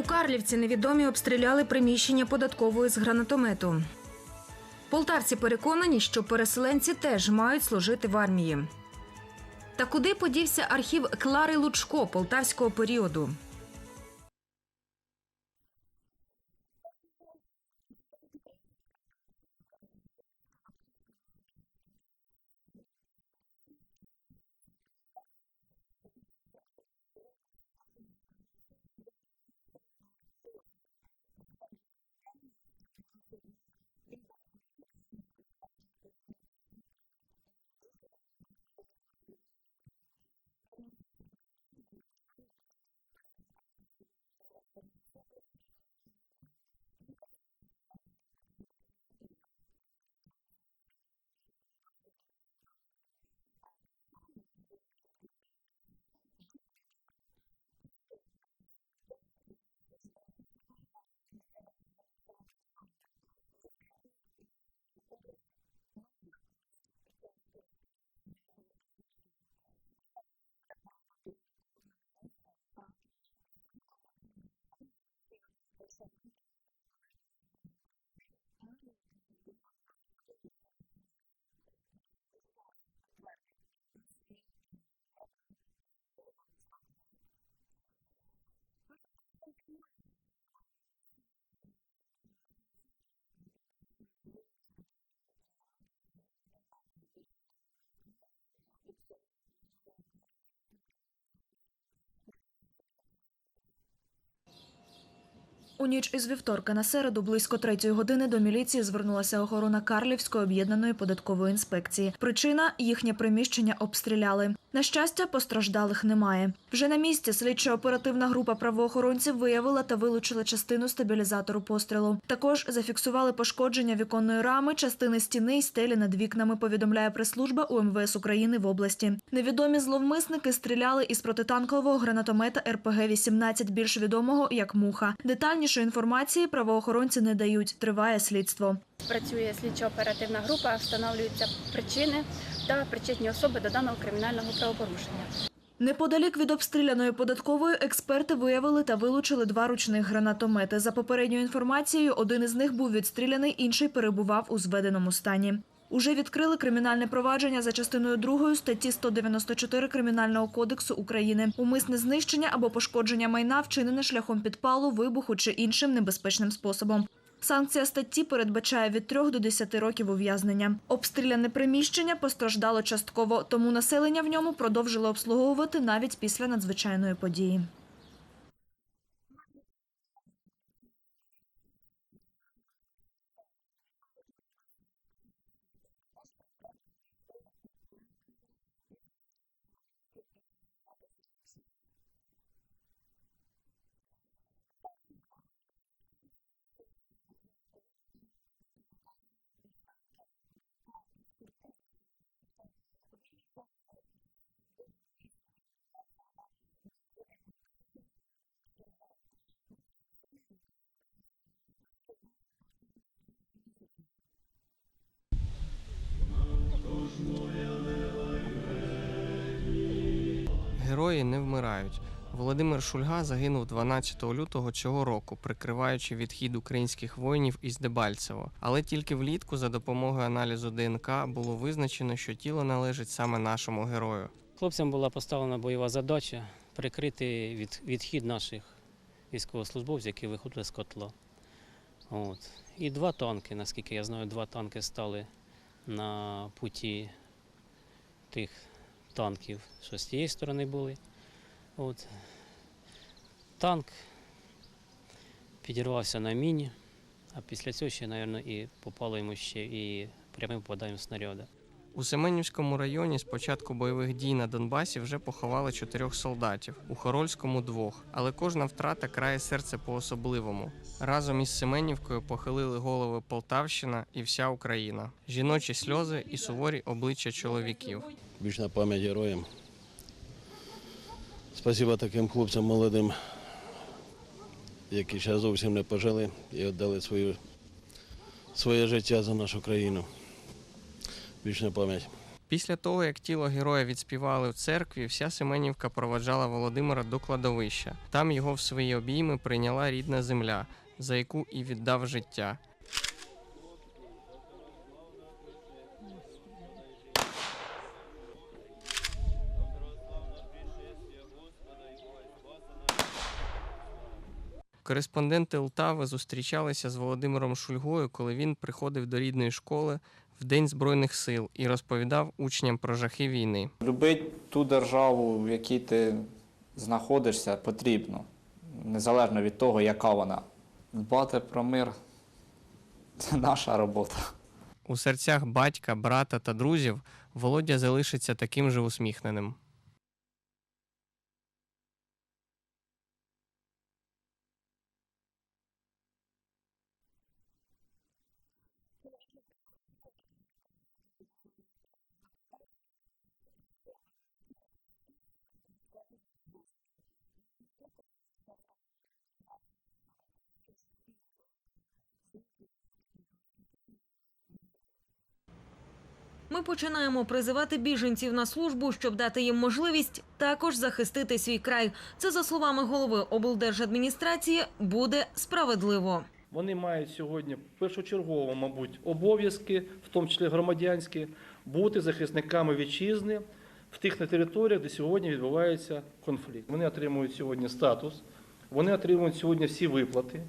У Карлівці невідомі обстріляли приміщення податкової з гранатомету. Полтавці переконані, що переселенці теж мають служити в армії. Та куди подівся архів Клари Лучко полтавського періоду? У ніч із вівторка на середу близько третьої години до міліції звернулася охорона Карлівської об'єднаної податкової інспекції. Причина їхнє приміщення обстріляли. На щастя, постраждалих немає. Вже на місці слідчо-оперативна група правоохоронців виявила та вилучила частину стабілізатору пострілу. Також зафіксували пошкодження віконної рами, частини стіни й стелі над вікнами. Повідомляє прес-служба УМВС України в області. Невідомі зловмисники стріляли із протитанкового гранатомета РПГ 18 більш відомого як муха. Детальнішої інформації правоохоронці не дають. Триває слідство. Працює слідчо-оперативна група, встановлюються причини та причетні особи до даного кримінального правопорушення. Неподалік від обстріляної податкової експерти виявили та вилучили два ручних гранатомети. За попередньою інформацією, один із них був відстріляний, інший перебував у зведеному стані. Уже відкрили кримінальне провадження за частиною 2 статті 194 Кримінального кодексу України. Умисне знищення або пошкодження майна вчинене шляхом підпалу, вибуху чи іншим небезпечним способом. Санкція статті передбачає від 3 до 10 років ув'язнення. Обстріляне приміщення постраждало частково, тому населення в ньому продовжили обслуговувати навіть після надзвичайної події. Герої не вмирають. Володимир Шульга загинув 12 лютого цього року, прикриваючи відхід українських воїнів із Дебальцево. Але тільки влітку за допомогою аналізу ДНК було визначено, що тіло належить саме нашому герою. Хлопцям була поставлена бойова задача прикрити від, відхід наших військовослужбовців, які виходили з котла. От. І два танки, наскільки я знаю, два танки стали на путі тих танків, що з тієї сторони були. От. Танк підірвався на міні, а після цього ще, мабуть, і попало йому ще і прямим попаданням снаряда. У Семенівському районі з початку бойових дій на Донбасі вже поховали чотирьох солдатів, у Хорольському двох. Але кожна втрата крає серце по-особливому. Разом із Семенівкою похилили голови Полтавщина і вся Україна, жіночі сльози і суворі обличчя чоловіків. Вічна пам'ять героям. Спасибо таким хлопцям молодим, які ще зовсім не пожили і віддали свою, своє життя за нашу країну. Вічна пам'ять. Після того, як тіло героя відспівали в церкві, вся Семенівка проваджала Володимира до кладовища. Там його в свої обійми прийняла рідна земля, за яку і віддав життя. Кореспонденти Лтави зустрічалися з Володимиром Шульгою, коли він приходив до рідної школи в День Збройних сил і розповідав учням про жахи війни. Любить ту державу, в якій ти знаходишся, потрібно, незалежно від того, яка вона. Дбати про мир це наша робота. У серцях батька, брата та друзів Володя залишиться таким же усміхненим. Ми починаємо призивати біженців на службу, щоб дати їм можливість також захистити свій край. Це за словами голови облдержадміністрації буде справедливо. Вони мають сьогодні першочергово, мабуть, обов'язки, в тому числі громадянські, бути захисниками вітчизни в тих на територіях, де сьогодні відбувається конфлікт. Вони отримують сьогодні статус, вони отримують сьогодні всі виплати,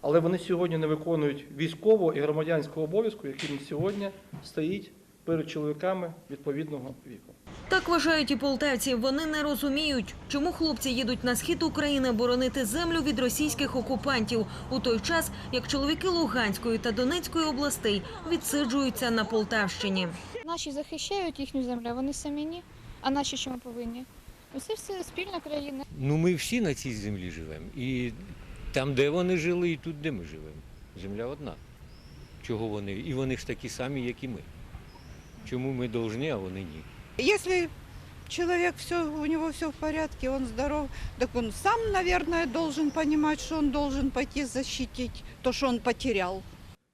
але вони сьогодні не виконують військового і громадянського обов'язку, який сьогодні стоїть перед чоловіками відповідного віку. Так вважають і полтавці. Вони не розуміють, чому хлопці їдуть на схід України боронити землю від російських окупантів у той час, як чоловіки Луганської та Донецької областей відсиджуються на Полтавщині. Наші захищають їхню землю, вони самі ні. А наші чому повинні? Усе все спільна країна. Ну, ми всі на цій землі живемо. І там, де вони жили, і тут, де ми живемо. Земля одна. Чого вони? І вони ж такі самі, як і ми. Чому ми повинні, а вони ні? Если человек все, у него все в порядке, он здоров, так он сам, наверное, должен понимать, что он должен пойти защитить то, что он потерял.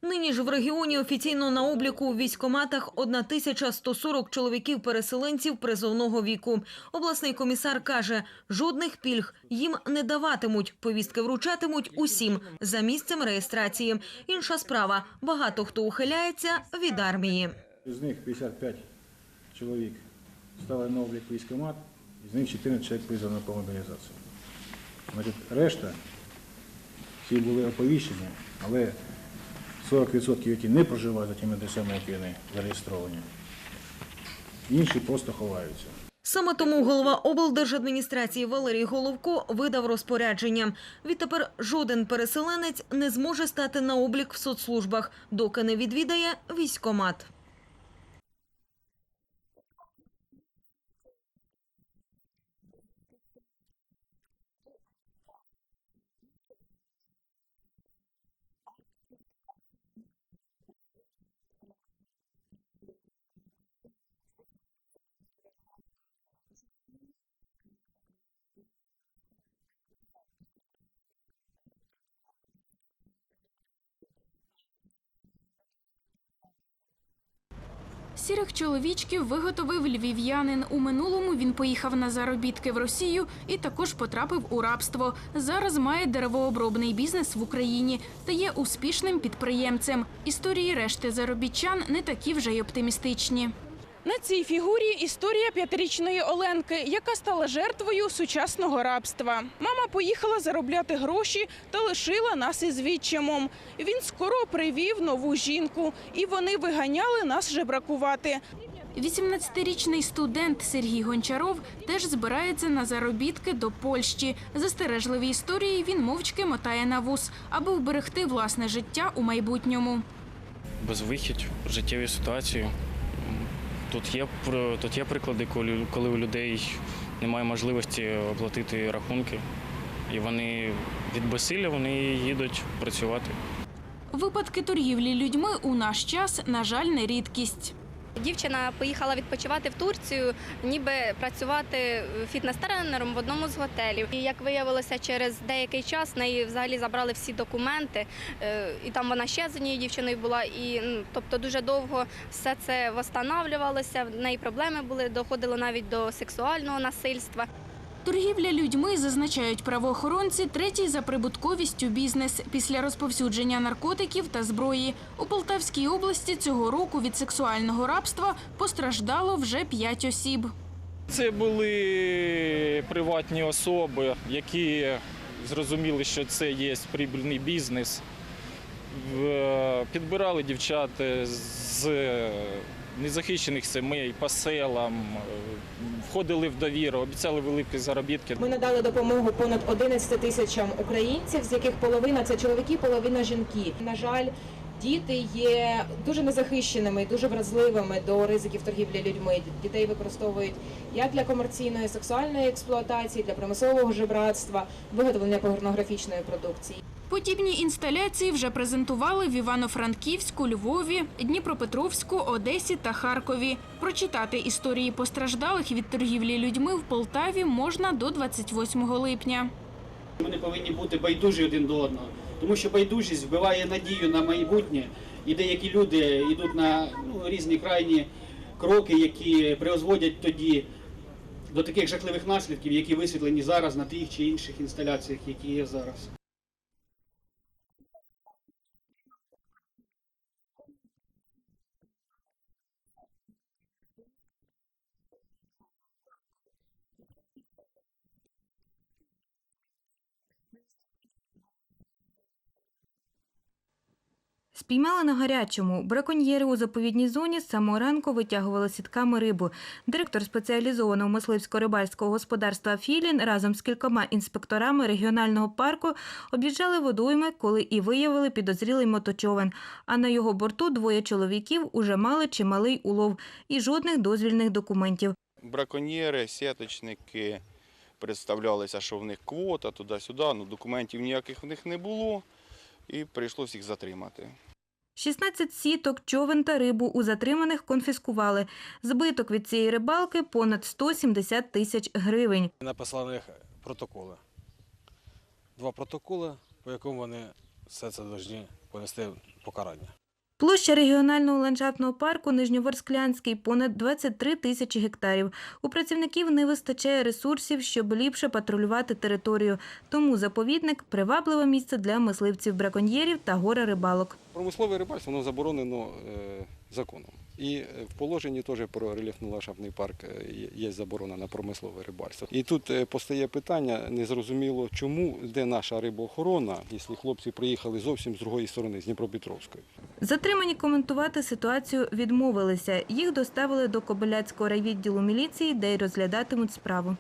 Нині ж в регіоні офіційно на обліку у військкоматах 1140 чоловіків-переселенців призовного віку. Обласний комісар каже, жодних пільг їм не даватимуть. Повістки вручатимуть усім за місцем реєстрації. Інша справа – багато хто ухиляється від армії. З них 55 чоловік стали на облік військкомат, з них 14 чоловік призвано по мобілізацію. Значить, решта всі були оповіщені, але 40%, які не проживають за тими адресами, які вони зареєстровані, інші просто ховаються. Саме тому голова облдержадміністрації Валерій Головко видав розпорядження. Відтепер жоден переселенець не зможе стати на облік в соцслужбах, доки не відвідає військкомат. Сірих чоловічків виготовив львів'янин. У минулому він поїхав на заробітки в Росію і також потрапив у рабство. Зараз має деревообробний бізнес в Україні та є успішним підприємцем. Історії решти заробітчан не такі вже й оптимістичні. На цій фігурі історія п'ятирічної Оленки, яка стала жертвою сучасного рабства. Мама поїхала заробляти гроші та лишила нас із відчимом. Він скоро привів нову жінку, і вони виганяли нас жебракувати. 18-річний студент Сергій Гончаров теж збирається на заробітки до Польщі. Застережливі історії він мовчки мотає на вус, аби вберегти власне життя у майбутньому. безвихідь в життєвій ситуації. Тут є, тут є приклади, коли, коли у людей немає можливості оплатити рахунки, і вони від безсилля вони їдуть працювати. Випадки торгівлі людьми у наш час, на жаль, не рідкість. Дівчина поїхала відпочивати в Турцію, ніби працювати фітнес-тренером в одному з готелів. І як виявилося, через деякий час неї взагалі забрали всі документи, е, і там вона ще з однією дівчиною була. І тобто дуже довго все це восстанавлювалося. В неї проблеми були, доходило навіть до сексуального насильства. Торгівля людьми, зазначають правоохоронці, третій за прибутковістю бізнес після розповсюдження наркотиків та зброї. У Полтавській області цього року від сексуального рабства постраждало вже п'ять осіб. Це були приватні особи, які зрозуміли, що це є прибільний бізнес. Підбирали дівчат з незахищених сімей по селам, е, входили в довіру, обіцяли великі заробітки. Ми надали допомогу понад 11 тисячам українців, з яких половина це чоловіки, половина жінки. На жаль, діти є дуже незахищеними, дуже вразливими до ризиків торгівлі людьми. Дітей використовують як для комерційної сексуальної експлуатації, для примусового жебратства, виготовлення порнографічної продукції. Подібні інсталяції вже презентували в Івано-Франківську, Львові, Дніпропетровську, Одесі та Харкові. Прочитати історії постраждалих від торгівлі людьми в Полтаві можна до 28 липня. Ми не повинні бути байдужі один до одного, тому що байдужість вбиває надію на майбутнє, і деякі люди йдуть на ну, різні крайні кроки, які призводять тоді до таких жахливих наслідків, які висвітлені зараз на тих чи інших інсталяціях, які є зараз. Спіймали на гарячому. Браконьєри у заповідній зоні з самого ранку витягували сітками рибу. Директор спеціалізованого мисливсько-рибальського господарства Філін разом з кількома інспекторами регіонального парку об'їжджали водойми, коли і виявили підозрілий моточовен. А на його борту двоє чоловіків уже мали чималий улов і жодних дозвільних документів. браконьєри, сіточники представлялися, що в них квота туди-сюди, ну документів ніяких в них не було, і прийшлось їх затримати. 16 сіток, човен та рибу у затриманих конфіскували. Збиток від цієї рибалки понад 170 тисяч гривень. Написали протоколи. Два протоколи, по якому вони все це повинні понести покарання. Площа регіонального ландшафтного парку Нижньоворсклянський понад 23 тисячі гектарів. У працівників не вистачає ресурсів, щоб ліпше патрулювати територію. Тому заповідник привабливе місце для мисливців браконьєрів та горе рибалок. Промислове рибальство воно заборонено е, законом. І е, в положенні теж про рельєфно-ландшафтний парк е, є- заборона на промислове рибальство. І тут е, постає питання, незрозуміло, чому, де наша рибоохорона, якщо хлопці приїхали зовсім з другої сторони, з Дніпропетровської. Затримані коментувати ситуацію відмовилися. Їх доставили до Кобиляцького райвідділу міліції, де й розглядатимуть справу.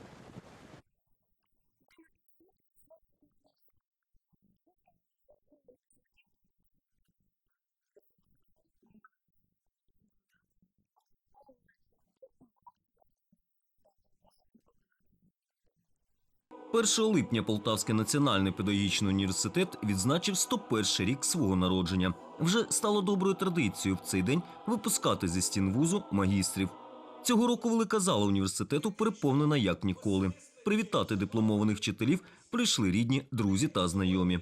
Першого липня Полтавський національний педагогічний університет відзначив 101 рік свого народження. Вже стало доброю традицією в цей день випускати зі стін вузу магістрів. Цього року велика зала університету переповнена як ніколи. Привітати дипломованих вчителів прийшли рідні, друзі та знайомі.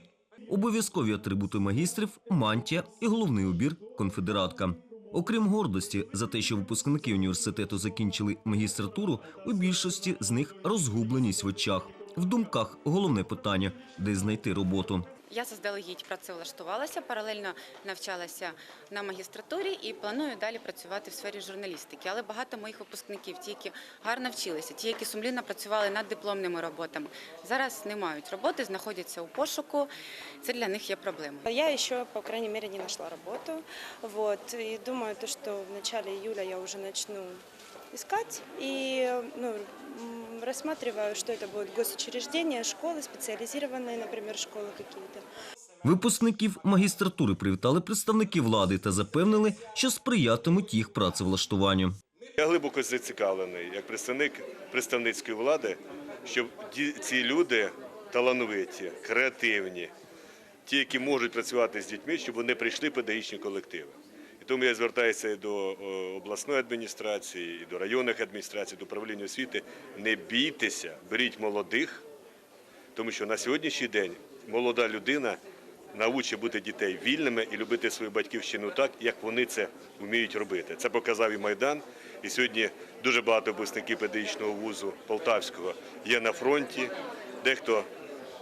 Обов'язкові атрибути магістрів мантія і головний убір конфедератка. Окрім гордості за те, що випускники університету закінчили магістратуру, у більшості з них розгубленість в очах. В думках головне питання, де знайти роботу. Я заздалегідь працевлаштувалася, паралельно навчалася на магістратурі і планую далі працювати в сфері журналістики. Але багато моїх випускників, ті, які гарно вчилися, ті, які сумлінно працювали над дипломними роботами, зараз не мають роботи, знаходяться у пошуку. Це для них є проблемою. Я еще, по крайней мере, не нашла работу. Вот, и думаю, то, что в начале июля я уже начну искать. И ну, м, рассматриваю, что это будут госучреждения, школы, специализированные, например, школы какие-то. Випускників магістратури привітали представники влади та запевнили, що сприятимуть їх працевлаштуванню. Я глибоко зацікавлений як представник представницької влади, щоб ді- ці люди талановиті, креативні, ті, які можуть працювати з дітьми, щоб вони прийшли в педагогічні колективи. І тому я звертаюся і до е, обласної адміністрації, і до районних адміністрацій, до управління освіти. Не бійтеся, беріть молодих, тому що на сьогоднішній день молода людина навчить бути дітей вільними і любити свою батьківщину так, як вони це вміють робити. Це показав і Майдан. І сьогодні дуже багато випускників педагогічного вузу Полтавського є на фронті. Дехто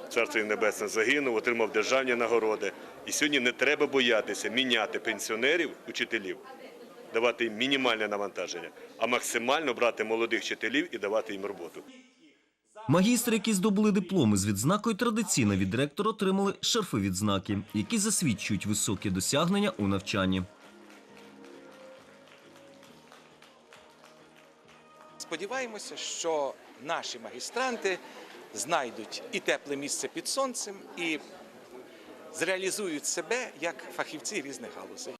царство небесне загинув, отримав державні нагороди. І сьогодні не треба боятися міняти пенсіонерів, учителів, давати їм мінімальне навантаження, а максимально брати молодих вчителів і давати їм роботу. Магістри, які здобули дипломи з відзнакою, традиційно від директора отримали шарфи відзнаки, які засвідчують високі досягнення у навчанні. Сподіваємося, що наші магістранти знайдуть і тепле місце під сонцем, і зреалізують себе як фахівці різних галузей.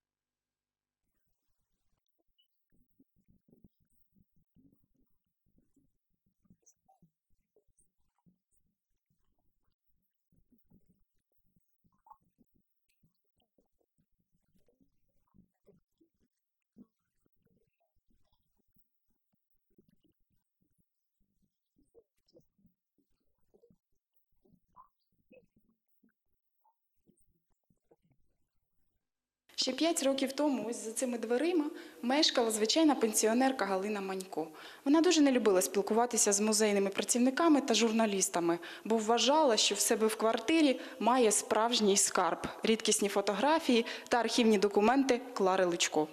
Ще п'ять років тому, ось за цими дверима, мешкала звичайна пенсіонерка Галина Манько. Вона дуже не любила спілкуватися з музейними працівниками та журналістами, бо вважала, що в себе в квартирі має справжній скарб, рідкісні фотографії та архівні документи Клари Личко.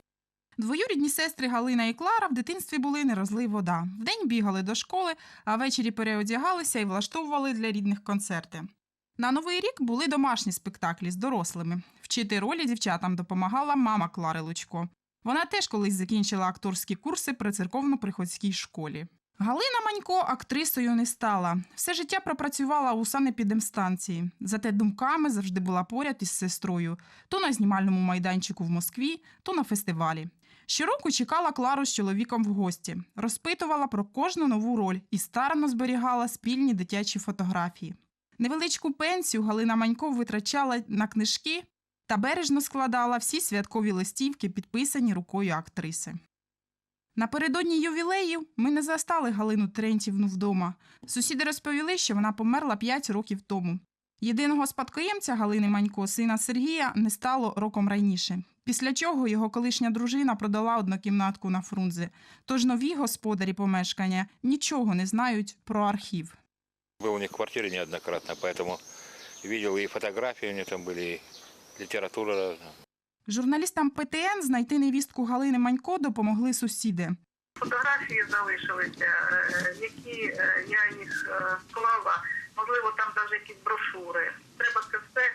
Двоюрідні сестри Галина і Клара в дитинстві були не розлий вода. Вдень бігали до школи, а ввечері переодягалися і влаштовували для рідних концерти. На новий рік були домашні спектаклі з дорослими. Вчити ролі дівчатам допомагала мама Клари Лучко. Вона теж колись закінчила акторські курси при церковно-приходській школі. Галина Манько актрисою не стала. Все життя пропрацювала у санепідемстанції. Зате думками завжди була поряд із сестрою то на знімальному майданчику в Москві, то на фестивалі. Щороку чекала Клару з чоловіком в гості, розпитувала про кожну нову роль і старанно зберігала спільні дитячі фотографії. Невеличку пенсію Галина Манько витрачала на книжки та бережно складала всі святкові листівки, підписані рукою актриси. Напередодні ювілеїв ми не застали Галину Трентівну вдома. Сусіди розповіли, що вона померла 5 років тому. Єдиного спадкоємця Галини Манько, сина Сергія, не стало роком раніше. Після чого його колишня дружина продала однокімнатку на Фрунзе. Тож нові господарі помешкання нічого не знають про архів. Был у них в квартире неоднократно, поэтому видел и фотографии у них там были, и литература разная. Журналістам ПТН знайти невістку Галини Манько допомогли сусіди. Фотографії залишилися, е, які е, я їх е, склала, можливо, там навіть якісь брошури. Треба це все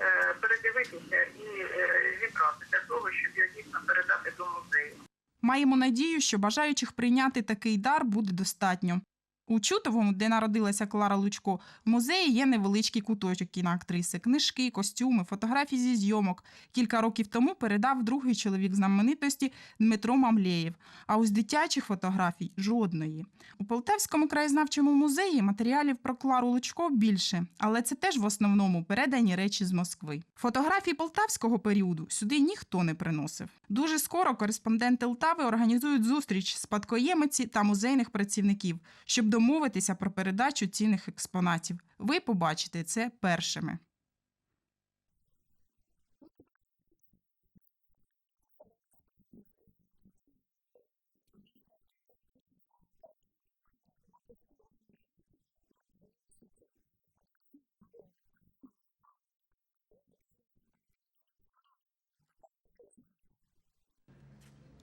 е, передивитися і е, зібрати для того, щоб його дійсно передати до музею. Маємо надію, що бажаючих прийняти такий дар буде достатньо. У Чутовому, де народилася Клара Лучко, в музеї є невеличкий куточок кіноактриси, книжки, костюми, фотографії зі зйомок. Кілька років тому передав другий чоловік знаменитості Дмитро Мамлєєв. А ось дитячих фотографій жодної. У Полтавському краєзнавчому музеї матеріалів про Клару Лучко більше, але це теж в основному передані речі з Москви. Фотографії полтавського періоду сюди ніхто не приносив. Дуже скоро кореспонденти Лтави організують зустріч спадкоємиці та музейних працівників, щоб домовитися про передачу цінних експонатів. Ви побачите це першими.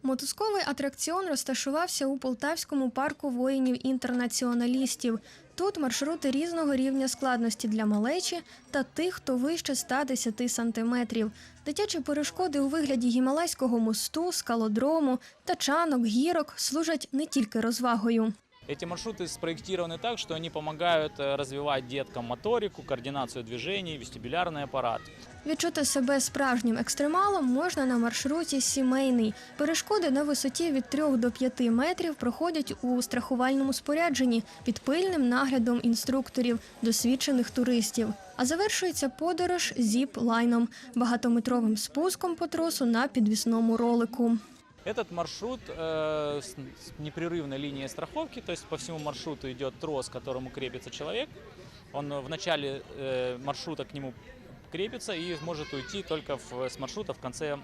Мотузковий атракціон розташувався у Полтавському парку воїнів-інтернаціоналістів. Тут маршрути різного рівня складності для малечі та тих, хто вище 110 сантиметрів. Дитячі перешкоди у вигляді гімалайського мосту, скалодрому, тачанок, гірок служать не тільки розвагою. Эти маршруты спроектированы так, что они помогают э, развивать деткам моторику, координацию движений, вестибулярный аппарат. Відчути себе справжнім екстремалом можна на маршруті сімейний. Перешкоди на висоті від 3 до 5 метрів проходять у страхувальному спорядженні під пильним наглядом інструкторів, досвідчених туристів. А завершується подорож зіп-лайном багатометровим спуском по тросу на підвісному ролику. Этот маршрут э, с, с непрерывной линией страховки, то есть по всему маршруту идет трос, к которому крепится человек. Он в начале э, маршрута к нему крепится и может уйти только в- с маршрута в конце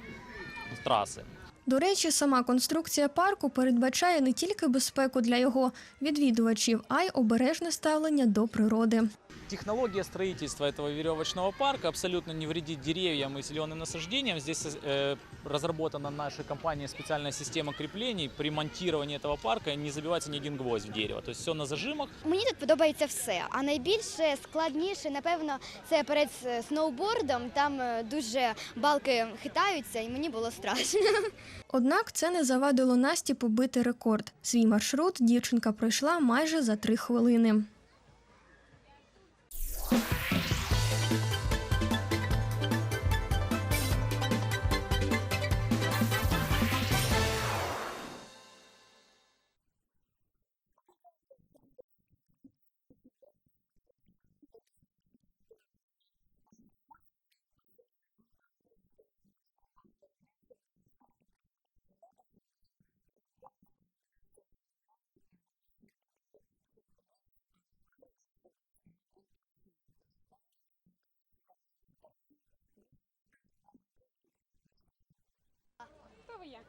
трассы. До речі, сама конструкція парку передбачає не тільки безпеку для його відвідувачів, а й обережне ставлення до природи. Технология строительства этого веревочного парка абсолютно не вредит деревьям и зеленым насаждениям. Здесь э, разработана нашей компанией специальная система креплений. При монтировании этого парка не забивается ни один гвоздь в дерево. То есть все на зажимах. Мені тут подобається все. А найбільше складніше, напевно, це перед с- сноубордом. Там е, дуже балки хитаються, і мені було страшно. Однак це не завадило Насті побити рекорд. Свій маршрут дівчинка пройшла майже за три хвилини. Bye.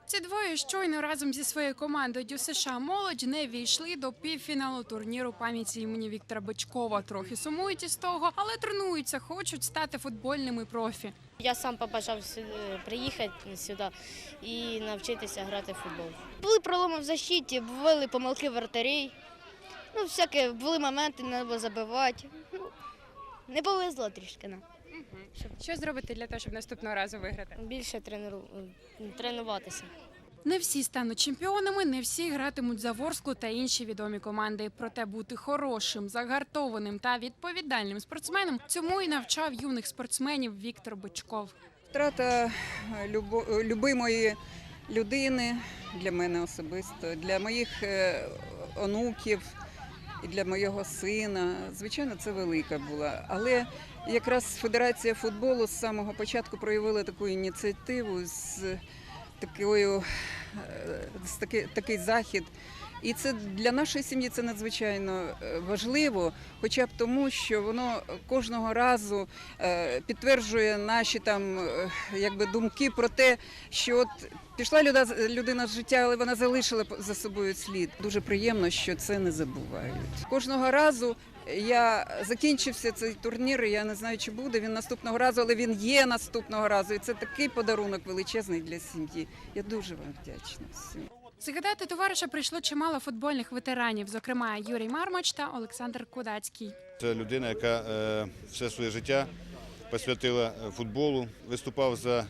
Ці двоє щойно разом зі своєю командою ДЮСШ «Молодь» не війшли до півфіналу турніру пам'яті імені Віктора Бичкова. Трохи сумують із того, але тренуються, хочуть стати футбольними профі. Я сам побажав сюди, приїхати сюди і навчитися грати в футбол. Були проломи в защиті, були помилки вратарей. Ну, всяке, були моменти, не було забивати. Ну, не повезло трішки нам. Що зробити для того, щоб наступного разу виграти? Більше трениру... тренуватися. Не всі стануть чемпіонами, не всі гратимуть за Ворсклу та інші відомі команди. Проте бути хорошим, загартованим та відповідальним спортсменом цьому і навчав юних спортсменів Віктор Бичков. Втрата е, любо, е, любимої людини для мене особисто, для моїх е, онуків і для моєго сина. Звичайно, це велика була. Але якраз Федерація футболу з самого початку проявила таку ініціативу з такою е, з таки, такий захід. І це для нашої сім'ї це надзвичайно е, важливо, хоча б тому, що воно кожного разу е, підтверджує наші там якби думки про те, що от пішла людина з життя, але вона залишила за собою слід. Дуже приємно, що це не забувають. Кожного разу я закінчився цей турнір. і Я не знаю, чи буде він наступного разу, але він є наступного разу. І це такий подарунок величезний для сім'ї. Я дуже вам вдячна всім. Згадати товариша прийшло чимало футбольних ветеранів, зокрема Юрій Мармач та Олександр Кудацький. Це людина, яка е, все своє життя посвятила е, футболу, виступав за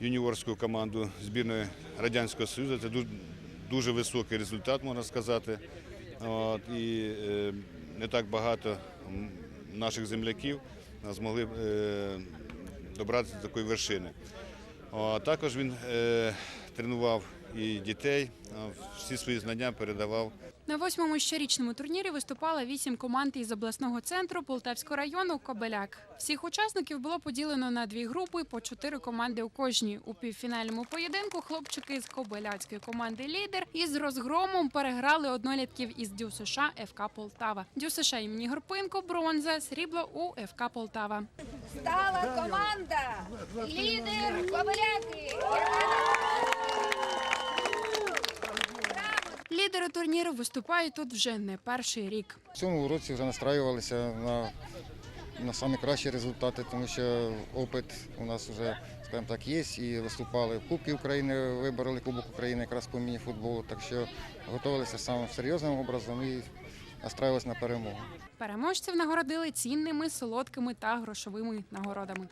юніорську команду збірної Радянського Союзу. Це дуже високий результат, можна сказати. От, і е, не так багато наших земляків змогли е, добратися до такої вершини. Також він е, тренував і дітей, всі свої знання передавав На восьмому щорічному турнірі виступало вісім команд із обласного центру Полтавського району Кобеляк. Всіх учасників було поділено на дві групи по чотири команди у кожній. У півфінальному поєдинку хлопчики з Кобеляцької команди Лідер із розгромом переграли однолітків із Дю США ФК Полтава. Дю США імені Горпинко, бронза, срібло у ФК Полтава. Стала команда. Лідер Кобиляки. Лідери турніру виступають тут вже не перший рік. В цьому році вже настраювалися на, на самі кращі результати, тому що опит у нас вже, скажімо так, є. І виступали в Кубки України, вибороли Кубок України якраз по міні-футболу. Так що готувалися самим серйозним образом і настраювалися на перемогу. Переможців нагородили цінними, солодкими та грошовими нагородами.